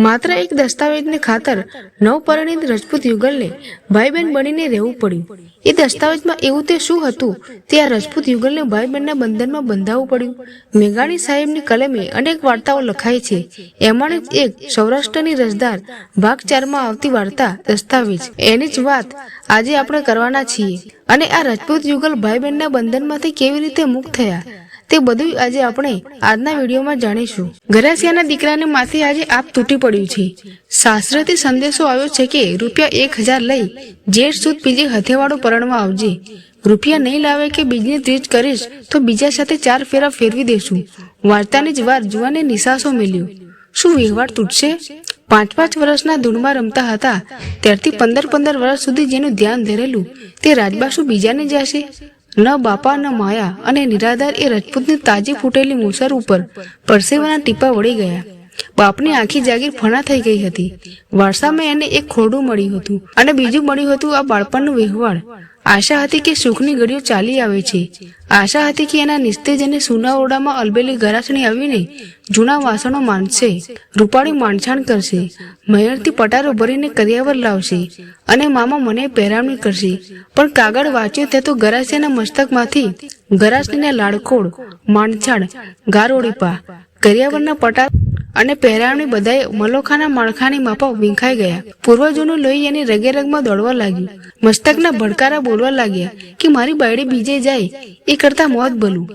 માત્ર એક દસ્તાવેજને ખાતર નવપરિણીત રજપૂત યુગલને ભાઈ બહેન બનીને રહેવું પડ્યું. એ દસ્તાવેજમાં એવું તે શું હતું? તે આ રજપૂત યુગલને ભાઈ બહેનના બંધનમાં બંધાવવું પડ્યું. મેઘાણી સાહેબની કલમે અનેક વાર્તાઓ લખાઈ છે. એમાંની જ એક સૌરાષ્ટ્રની રસદાર ભાગ ચારમાં આવતી વાર્તા દસ્તાવેજ. એની જ વાત આજે આપણે કરવાના છીએ. અને આ રજપૂત યુગલ ભાઈ બહેનના બંધનમાંથી કેવી રીતે મુક્ત થયા? તે બધું આજે આપણે આજના વિડીયોમાં જાણીશું. ગરાસિયાના દીકરાને માથે આજે આપ તૂટી પડ્યું છે. શાસ્ત્રથી સંદેશો આવ્યો છે કે રૂપિયા એક હજાર લઈ જેઠ સુદ બીજે હથેવાળું પરણવા આવજે. રૂપિયા નહીં લાવે કે બીજની ત્રીજ કરીશ તો બીજા સાથે ચાર ફેરા ફેરવી દેશું. વાર્તાની જ વાર જુવાને નિશાસો મેલ્યો. શું વ્યવહાર તૂટશે? પાંચ પાંચ વર્ષના ધૂળમાં રમતા હતા. ત્યારથી પંદર પંદર વર્ષ સુધી જેનું ધ્યાન ધરેલું તે રાજબાસુ બીજાને જશે ન બાપા, ન માયા અને નિરાધાર એ રજપૂતની તાજી ફૂટેલી મુસર ઉપર પરસેવાના ટીપા વળી ગયા. બાપની આખી જાગીર ફણા થઈ ગઈ હતી. વારસામાં એને એક ખોરડું મળ્યું હતું અને બીજું મળ્યું હતું આ બાળપણનું વહેવાળ. આશા હતી કે સુખની ઘડીઓ ચાલી આવે છે. આશા હતી કે એના નિસ્તેજ અને સુના ઓરડામાં અલબેલી ગરાસણી આવીને જૂના વાસણો માંડશે, રૂપાળી માંડછાણ કરશે, મહેરથી પટારો ભરીને કરિયાવર લાવશે અને મામા મને પહેરામણી કરશે. પણ કાગળ વાંચ્યો તે તો ગરાસિયાના મસ્તકમાંથી ગરાસણીના લાડકોડ માંડછાણ ગારોડીપા કરિયાવરના પટા અને પહેરાવણી બધાએ મલોખાના માળખાની માપા વિંખાઈ ગયા. પૂર્વજોનું લોહી એની રગે રગમાં દોડવા લાગ્યું. મસ્તકના ભડકારા બોલવા લાગ્યા કે મારી બાયડી બીજે જાય, એ કરતા મોત ભલું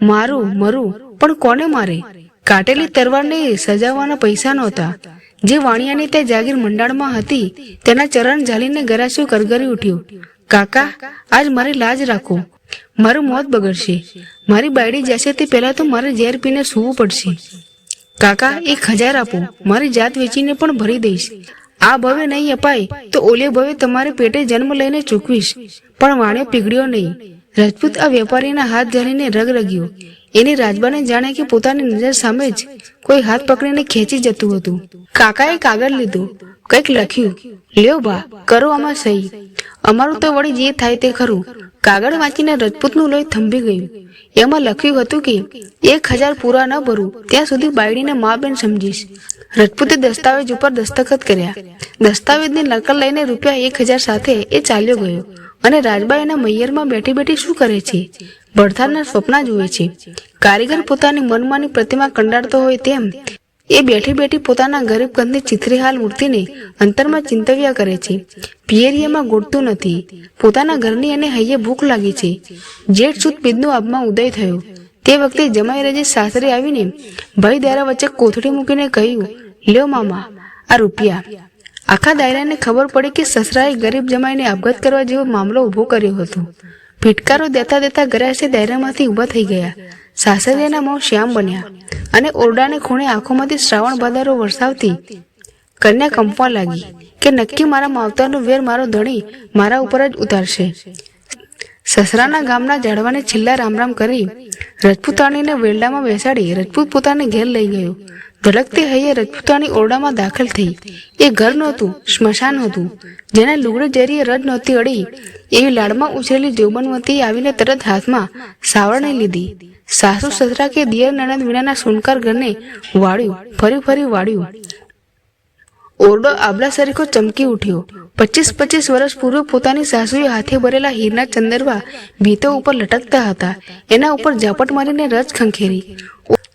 મારું, મરું, પણ કોને મારે? કાટેલી તરવારને સજાવવાના પૈસા નહોતા. જે વાણિયાની તે જાગીર મંડાળમાં હતી, તેના ચરણ ઝાલીને ગરાસ્યું કરગરી ઉઠ્યું. કાકા, આજ મારી લાજ રાખો. મારું મોત બગડશે. મારી બાયડી જશે તે પહેલા તો મારે ઝેર પીને સૂવું પડશે. કાકા, એક હજાર આપો. મારી જાત વેચીને પણ ભરી દઈશ. આ ભવે નહીં અપાય તો ઓલે ભવે તમારે પેટે જન્મ લઈને ચૂકવીશ. પણ વાણે પીગળ્યો નહીં. રાજપૂત આ વેપારીના હાથ ધરીને રગરગ્યો. એની રાજબાને જાણે કે પોતાની નજર સામે જ કોઈ હાથ પકડીને ખેંચી જતું હતું. કાકાએ કાગળ લીધું. કંઈક લખ્યું. લ્યો બા, કરો આમાં સહી. અમારું તો વળી જે થાય તે ખરું. કાગળ વાંચીને રજપૂતનું લોહી થંભી ગયું. એમાં લખ્યું હતું કે, એક હજાર પૂરા ન ભરું, ત્યાં સુધી બાયડીને મા બેન સમજીશ. રજપૂતે દસ્તાવેજ ઉપર દસ્તખત કર્યા. દસ્તાવેજની નકલ લઈને રૂપિયા એક હજાર સાથે એ ચાલ્યો ગયો અને રાજબા એના મૈયરમાં બેઠી બેઠી શું કરે છે? ભડથારના સ્વપ્ન જુએ છે. કારીગર પોતાની મનમાની પ્રતિમા કંડારતો હોય તેમ એ બેઠી બેઠી પોતાના ગરીબ કંદની ચિત્રીહાલ મૂર્તિને અંતરમાં ચિંતવ્યા કરે છે. પિયરિયામાં ગોઠતું નથી. પોતાના ઘરની અને હૈયે ભૂખ લાગી છે. જેઠ સુદ પીદનો આબમાં ઉદય થયો. તે વખતે જમાઈ રજે સાસરે આવીને ભાઈ દારા વચ્ચે કોથળી મૂકીને કહ્યું, લ્યો મામા, આ રૂપિયા. આખા દાયરાને ખબર પડી કે સસરાએ ગરીબ જમાઈને આપઘાત કરવા જેવો મામલો ઊભો કર્યો હતો. ફિટકારો દેતા દેતા ગરાશે દાયરામાંથી ઊભા થઈ ગયા. સાસરિયાના મોં શ્યામ બન્યા અને ઓરડાને ખૂણે આંખોમાંથી શ્રાવણ ભાદરો વરસાવતી. કન્યા કંપવા લાગી કે નક્કી મારા માવતરનો વેર મારો ધણી મારા ઉપર જ ઉતારશે. સસરાના ગામના ઝાડવાને છેલ્લા રામ રામ કરી રજપૂતાણીને વેરડામાં બેસાડી રજપૂત પોતાને ઘેર લઈ ગયો. ધડકતી હૈયે રજપૂતાણી ઓરડામાં દાખલ થઈ. એ ઘર નહોતું, સ્મશાન હતું. જેના લુગડે જરીએ રજ નહોતી અડી, એવી લાડમાં ઉછરેલી જોબનવતી આવીને તરત હાથમાં સાવરણી લીધી. સાસુ સસરા કે દિયર નણંદ વિનાના સુનકાર ઘરને વાળ્યું, ફરી ફરી વાળ્યું. ઓરડો આબલા સરીખો ચમકી ઉઠ્યો. પચીસ પચીસ વર્ષ પૂર્વે પોતાની સાસુએ હાથે ભરેલા હીરના ચંદરવા ભીતો ઉપર લટકતા હતા. એના ઉપર ઝાપટ મારીને રજ ખંખેરી.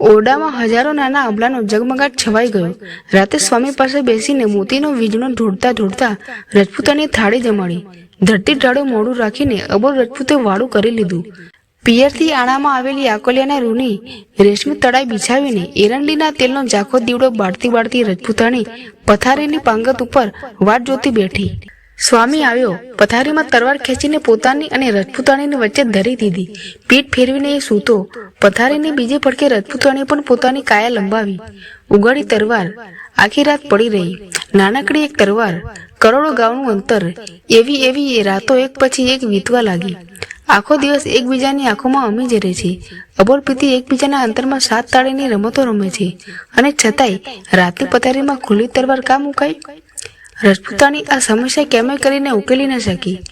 ઓરડામાં હજારો નાના આંબલાનો જગમગાટ છવાઈ ગયો. રાતે સ્વામી પાસે બેસીને મોતીનો વીજળો ઢોળતા ઢોળતા રજપૂતાની થાળી જમાડી. ધરતી ઢાળો મોડું રાખીને અબોલ રજપૂતે વાળું કરી લીધું. પિયરથી આણામાં આવેલી આકોલિયાના રૂની રેશમી તળાઈ બિછાવીને એરંડીના તેલનો ઝાખો દીવડો બાળતી બાળતી રજપૂતાણી પથારીની પાંગત ઉપર વાટ જોતી બેઠી. સ્વામી આવ્યો. પથારીમાં તરવાર ખેંચીને પોતાની અને રજપૂતાણીની વચ્ચે ધરી દીધી. પીઠ ફેરવીને એ સૂતો. પથારીની બીજે પડકે રજપૂતાણી પણ પોતાની કાયા લંબાવી. ઉગાડી તરવાર આખી રાત પડી રહી. નાનકડી એક તરવાર કરોડો ગાવનું અંતર. એવી એવી એ રાતો એક પછી એક વીતવા લાગી. આખો દિવસ એકબીજાની આંખોમાં અમી જરે છે. અબોલ પીતી એકબીજાના અંતરમાં સાત તાળીની રમતો રમે છે. અને છતાંય રાતની પથારીમાં ખુલ્લી તરવાર કામ મુકાય રજપૂતાણી આ સમસ્યા કેમે કરીને ઉકેલી ન શકી.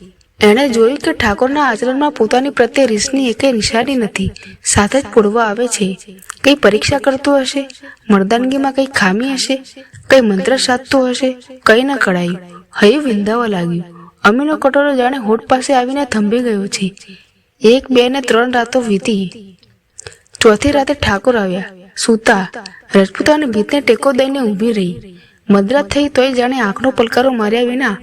એણે જોયું કે ઠાકોરના આચરણમાં પોતાની પ્રત્યે રીસની એકે નિશાની નથી. સાથે જ પૂડવા આવે છે. કઈ પરીક્ષા કરતું હશે? મર્દાનગીમાં કઈ ખામી હશે? કઈ મંત્ર સાધતું હશે? કઈ ન કળાયું. હૈયું વિંધાવા લાગ્યું. અમીનો કટોરો જાણે હોઠ પાસે આવીને થંભી ગયો છે. એક, બે ને ત્રણ રાતો વીતી. ચોથી રાતે ઠાકોર આવ્યા. સૂતા. રજપૂતાની ભીતને ટેકો દઈને ઊભી રહી. મદરાત થઈ તોય જાણે આંખનો પલકારો માર્યા વિના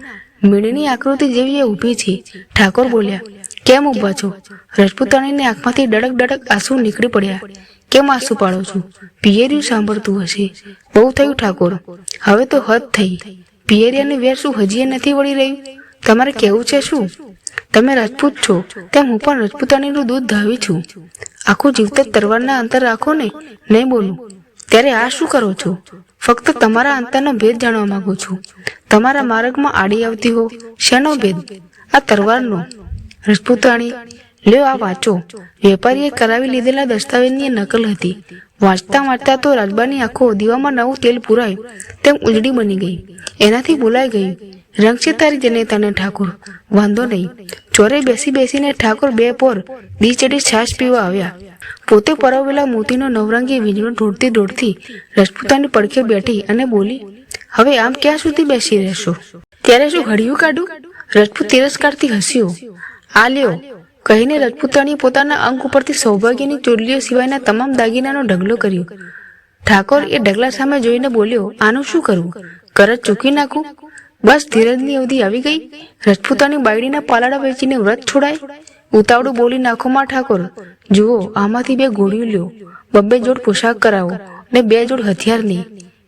મીણીની આકૃતિ જેવી એ ઊભી છે. ઠાકોર બોલ્યા, કેમ ઊભા છો? રજપૂતાણીની આંખમાંથી ડડક ડડક આંસુ નીકળી પડ્યા, કેમ આંસુ પાડો છો? પિયરિયું સાંભળતું હશે. બહુ થયું ઠાકોર, હવે તો હદ થઈ. પિયરિયાની વેર શું હજી નથી વળી રહ્યું તમારે કેવું છે શું? તમે રાજપૂત છો, તેમ હું પણ રજપૂતાણીનું દૂધ ધાવી છું. આખું જીવતર તરવારના અંતર રાખો ને, નહીં બોલું. ત્યારે આ શું કરો છો? ફક્ત તમારા અંતરનો ભેદ જાણવા માંગુ છું. તમારા માર્ગમાં આડી આવતી હો, શેનો ભેદ? આ તરવારનો રજપૂતાણી, લ્યો આ વાંચો. વેપારીએ કરાવી લીધેલા દસ્તાવેજની નકલ હતી. વાંચતા વાંચતા તો રાજબાની આંખો દીવામાં નવું તેલ પુરાય. તેમ ઉજળી બની ગઈ. એનાથી બોલાઈ ગયું. રંગ તારી જનેતાને ઠાકોર. વાંધો નહીં. ચોરે બેસી બેસીને ઠાકોર બે પોર દી ચડી છાશ પીવા આવ્યા. પોતે પરાવેલા મોતીનો નવરંગી વીજળો ઢોળતી ઢોળતી રજપૂતાની પડખે બેઠી અને બોલી, હવે આમ ક્યાં સુધી બેસી રહેશો? ત્યારે શું ઘડિયું કાઢું? રજપૂત તિરસ્કારથી હસ્યો. આ લ્યો. કહીને રજપૂતાણી પોતાના અંક ઉપરથી સૌભાગ્યની ચોરલીઓ સિવાયના તમામ દાગીનાનો ઢગલો કર્યો. ઠાકોર એ ઢગલા સામે જોઈને બોલ્યો, આનું શું કરવું કરજ ચૂકી નાખું? બસ ધીરજની અવધિ આવી ગઈ. રજપૂતાની બાયડીના પાલાડા વેચીને વ્રત છોડાય. ઉતાવળું બોલી નાખોમાં ઠાકોર, જુઓ, આમાંથી બે ગોળીઓ લ્યો. બબ્બે જોડ પોશાક કરાવો ને બે જોડ હથિયારની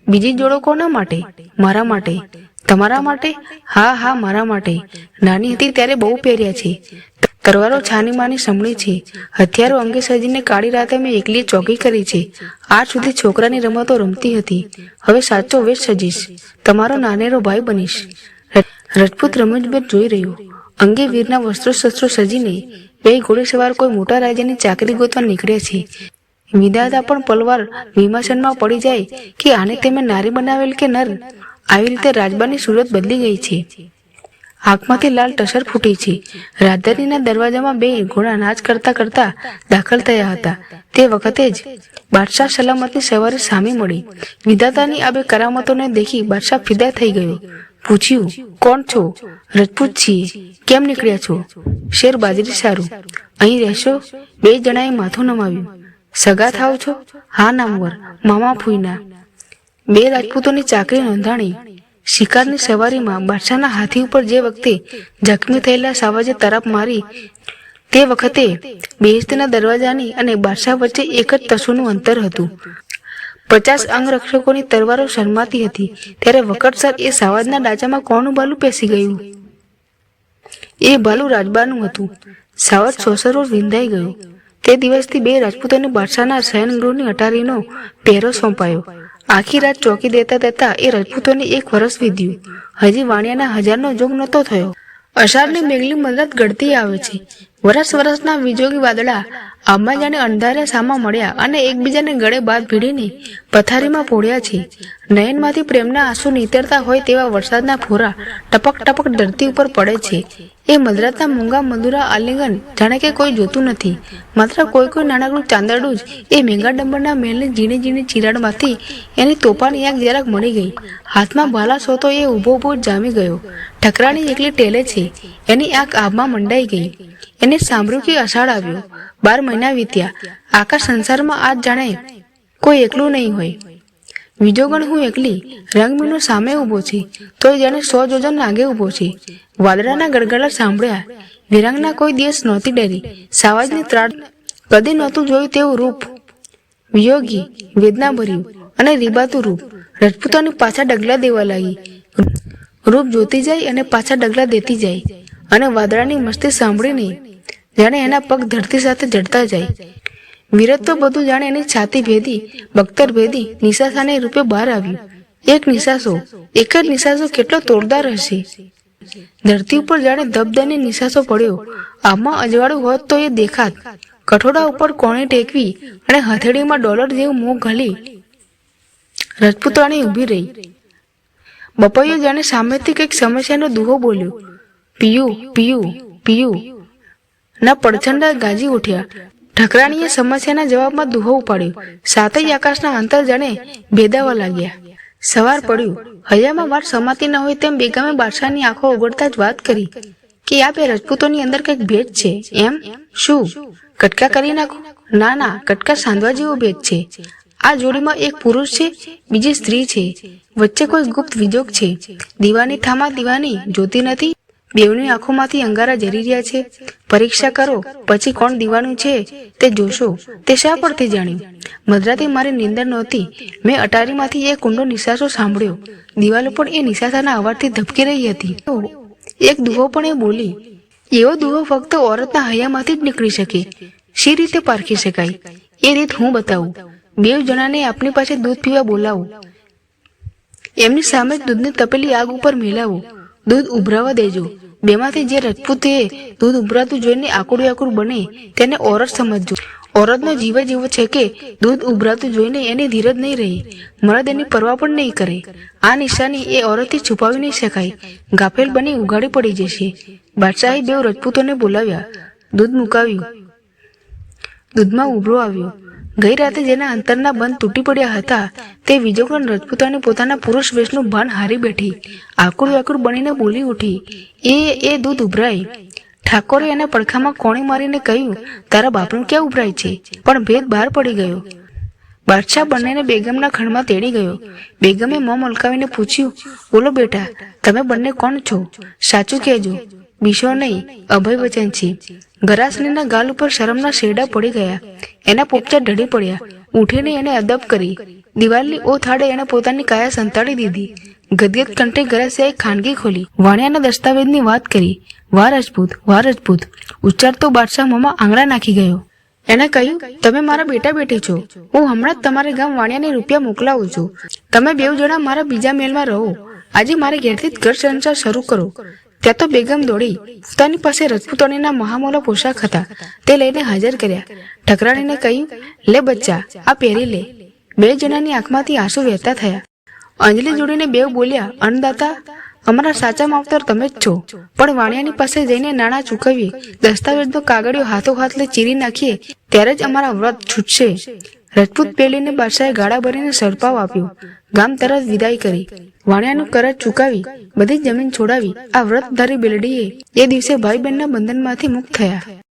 બીજી જોડો કોના માટે? મારા માટે. તમારા માટે? હા હા, મારા માટે. નાની હતી ત્યારે બહુ પહેર્યા છે. તરવારો છાની માની સમળી છે. હથિયારો અંગે સજીને કાળી રાતે મેં એકલી ચોકી કરી છે. આજ સુધી છોકરાની રમતો રમતી હતી. હવે સાચો વેશ સજીશ. તમારો નાનેરો ભાઈ બનીશ. રજ- રજપૂત રમજભેદ જોઈ રહ્યો. અંગે વીરના વસ્ત્રો શસ્ત્રો સજીને બે ઘોડેસવાર કોઈ મોટા રાજાની ચાકરી ગોતવા નીકળ્યા છે. વિદાતા પણ પલવાર વિમાસનમાં પડી જાય કે આને તેમે નારી બનાવેલ કે નર? આવી રીતે રાજબાની સુરત બદલી ગઈ છે. આંખમાંથી લાલ ટસર ફૂટી છે. રાજધાનીના દરવાજામાં બે ઘોડા નાચ કરતા કરતા દાખલ થયા હતા. તે વખતે જ બાદશાહ સલામતની સવારે સામે મળી. વિધાતાની આ બે કરામતોને દેખી બાદશાહ ફિદા થઈ ગયો. પૂછ્યું, કોણ છો? રજપૂત છીએ. કેમ નીકળ્યા છો? શેર બાજરી સારું. અહીં રહેશો. બે જણાએ માથું નમાવ્યું. સગા થાવ છો? હા, નામવર. મામા ફૂઈના બે રાજપૂતોની ચાકરી નોંધાણી શિકારની સવારીમાં બાદશાહના હાથી ઉપર જે વખતે જખમી થયેલા સાવાજે તરફ મારી, તે વખતે બેહસ્તીના દરવાજાની અને બાદશાહ વચ્ચે એક જ તસુનું અંતર હતું. પચાસ અંગરક્ષકોની તરવારો શરમાતી હતી. ત્યારે વકટસર એ સાવાજના ડાચામાં કોનું બાલું પેસી ગયું? એ બાલું રાજબાનું હતું. સાવજ સોસરો વિંધાઈ ગયો. તે દિવસથી બે રાજપૂતોને બાદશાહના શયનગૃહની અટારીનો પહેરો સોંપાયો. આખી રાત ચોકી દેતા દેતા એ રજપૂતોને એક વર્ષ વીધ્યું હજી વાણિયાના હજારનો જોગ નહોતો થયો. અષાઢની મેઘલી મદદ ગળતી આવે છે. વરસ વરસના વિજોગી વાદળા આંબા જાણે અંધારે સામા મળ્યા અને એકબીજાને ગળે બાદ ભીડીને પથારીમાં પોળ્યા છે. નયનમાંથી પ્રેમના આંસુ નીતરતા હોય તેવા વરસાદના ફોરા ટપક ટપક ધરતી ઉપર પડે છે. એ મધરાતના મૂંગા મધુરા આલિંગન જાણે કે કોઈ જોતું નથી. માત્ર કોઈ કોઈ નાનકડું ચાંદરડું જ એ મેંગા ડંબરના મહેલની ઝીણી ઝીણી ચિરાડમાંથી એની તોફાની આંખ જરાક મળી ગઈ. હાથમાં ભાલા સોતો એ ઊભો ઊભો જામી ગયો. ઠકરાણી એકલી ટેલે છે. એની આંખ આભમાં મંડાઈ ગઈ. એને સાંભળ્યું કે અષાઢ આવ્યો. બાર મહિના વીત્યા. આખા સંસારમાં આજ જાણે કોઈ એકલું નહીં હોય. વિજોગણ હું એકલી, રંગમીનો સામે ઊભો છે તો જાણે સો જોજન આગે ઊભો છે. વાદળાના ગડગડા સાંભળ્યા. વિરંગના કોઈ દિવસ નહોતી ડરી. સાવાજની ત્રાડ કદી નહોતું જોયું તેવું રૂપ. વિયોગી વેદના ભર્યું અને રીબાતું રૂપ. રજપૂતોની પાછા ડગલા દેવા લાગી. રૂપ જોતી જાય અને પાછા ડગલા દેતી જાય. અને વાદળાની મસ્તી સાંભળીને જાણે એના પગ ધરતી સાથે જડતા જાય. વિરત તો બધું જાણે એની છાતી ભેદી, બખ્તર ભેદી, નિશાસાને રૂપે બહાર આવ્યું. એક નિશાસો, એક જ નિશાસો કેટલો તોડદાર હશે. ધરતી ઉપર જાણે ધબધને નિશાસો પડ્યો. આમાં અજવાળું હોત તો એ દેખાત. કઠોડા ઉપર કોણે ટેકવી અને હથેળીમાં ડોલર જેવું મોં ઘલી. રજપૂતાણી ઊભી રહી. બપૈયો જાણે સામેથી કંઈક સમસ્યાનો દુહો બોલ્યો. પિયુ પિયુ, પીયું. ના પડછંડા ગાજી ઉઠ્યા. ઠકરાણીએ સમસ્યાના જવાબમાં દુહો ઉપાડ્યો. સાતેય આકાશના અંતર જાણે ભેદાવા લાગ્યા. સવાર પડ્યું. હૈયામાં વાત સમાતી ન હોય તેમ બેગમે બાદશાહની આંખો ઓગળતા જ વાત કરી કે, આ બે રાજપૂતોની અંદર કંઈક ભેદ છે. એમ? શું? કટકા કરી નાખો? ના ના, કટકા સાંધવા જેવો ભેદ છે. આ જોડીમાં એક પુરુષ છે, બીજી સ્ત્રી છે. વચ્ચે કોઈ ગુપ્ત વિજોગ છે. દીવાની થામા દીવાની જોતી નથી. બેવની આંખોમાંથી અંગારા જરી રહ્યા છે. પરીક્ષા કરો, પછી કોણ દીવાનું છે તે જોશો. તે શા પરથી જાણ્યું? મધરાતે મારી નિંદર નહોતી. મેં અટારીમાંથી એક ઊંડો નિશાસો સાંભળ્યો. દિવાલો પણ એ નિશાસાના અવાજથી ધબકી રહી હતી. એક દુહો પણ એ બોલી, એવો દુહો ફક્ત ઓરતના હૈયામાંથી જ નીકળી શકે. શી રીતે પારખી શકાય? એ રીત હું બતાવું. બે જણાને આપની પાસે દૂધ પીવા બોલાવું. એમની સામે દૂધની તપેલી આગ ઉપર મેલાવો. દૂધ ઉભરાવા દેજો. બેમાંથી જે રજપૂતે દૂધ ઉભરાતું જોઈને આકુડું આકુડું બને, તેને ઓરત સમજજો. ઓરતનો જીવ જ એવો છે કે, દૂધ ઉભરાતું જોઈને એની ધીરજ નહીં રહી. મરદ એની પરવા પણ નહીં કરે. આ નિશાની એ ઓરતથી છુપાવી નહીં શકાય. ગાફેલ બની ઉઘાડી પડી જશે. બાદશાહે બેવ રજપૂતોને બોલાવ્યા. દૂધ મુકાવ્યું. દૂધમાં ઉભરો આવ્યો. ગઈ રાતે જેના અંતરના બંધ તૂટી પડ્યા હતા, તે વિજોગણ રજપૂતાને પોતાના પુરુષ વેશનું ભાન હારી બેઠી આકુર વ્યાકુર બનીને બોલી ઉઠી, એ એ દૂધ ઉભરાય. ઠાકોરે એના પડખામાં કોણી મારીને કહ્યું, તારા બાપનું ક્યાં ઉભરાય છે? પણ ભેદ બહાર પડી ગયો. બાદશાહ બંનેને બેગમના ખંડમાં તેડી ગયો. બેગમે મોં મલકાવીને પૂછ્યું, બોલો બેટા, તમે બંને કોણ છો? સાચું કહેજો. બીશો નહીં, અભય વચન છે ગરાસનીના ગાલ ઉપર શરમના શેરડા પડી ગયા. એના પોપચા ઢળી પડ્યા. ઉઠીને એને અદબ કરી. દિવાલની ઓ થાળે એને પોતાની કાયા સંતાડી દીધી. ગદગદ કંઠે ગરાસિયાએ ખાનગી ખોલી. વાણિયાના દસ્તાવેજની વાત કરી. વા રજપૂત વા રાજપૂત. ઉચ્ચારતો બાદશાહ મોમાં આંગળા નાખી ગયો. એણે કહ્યું, તમે મારા બેટા બેટી છો. હું હમણાં જ તમારે ગામ વાણિયાને રૂપિયા મોકલાવું છું. તમે બેવ જણા મારા બીજા મેલમાં રહો. આજે મારે ઘેરથી જ ઘર સંસાર શરૂ કરો. ત્યાં તો બેગમ દોડી પોતાની પાસે રજપૂતોણીના મહામોલો પોશાક હતા. તે લઈને હાજર કર્યા. ઠકરાણીને કહ્યું, લે બચ્ચા, આ પહેરી લે. બે જણાની આંખમાંથી આંસુ વહેતા થયા. અંજલિ જોડીને બેવ બોલ્યા, અન્નદાતા, અમારા સાચા માવતર તમે જ છો. પણ વાણિયાની પાસે જઈને નાણાં ચૂકવીએ, દસ્તાવેજનો કાગળિયો હાથો હાથ લે ચીરી નાખીએ, ત્યારે જ અમારા વ્રત છૂટશે. રજપૂત પેલીને બાદશાહે ગાળા ભરીને સરપાવ આપ્યો. ગામ તરત વિદાય કરી. વાણિયાનું કરજ ચૂકાવી, બધી જમીન છોડાવી, આ વ્રતધારી બેલડીએ એ દિવસે ભાઈ બહેનના બંધનમાંથી મુક્ત થયા.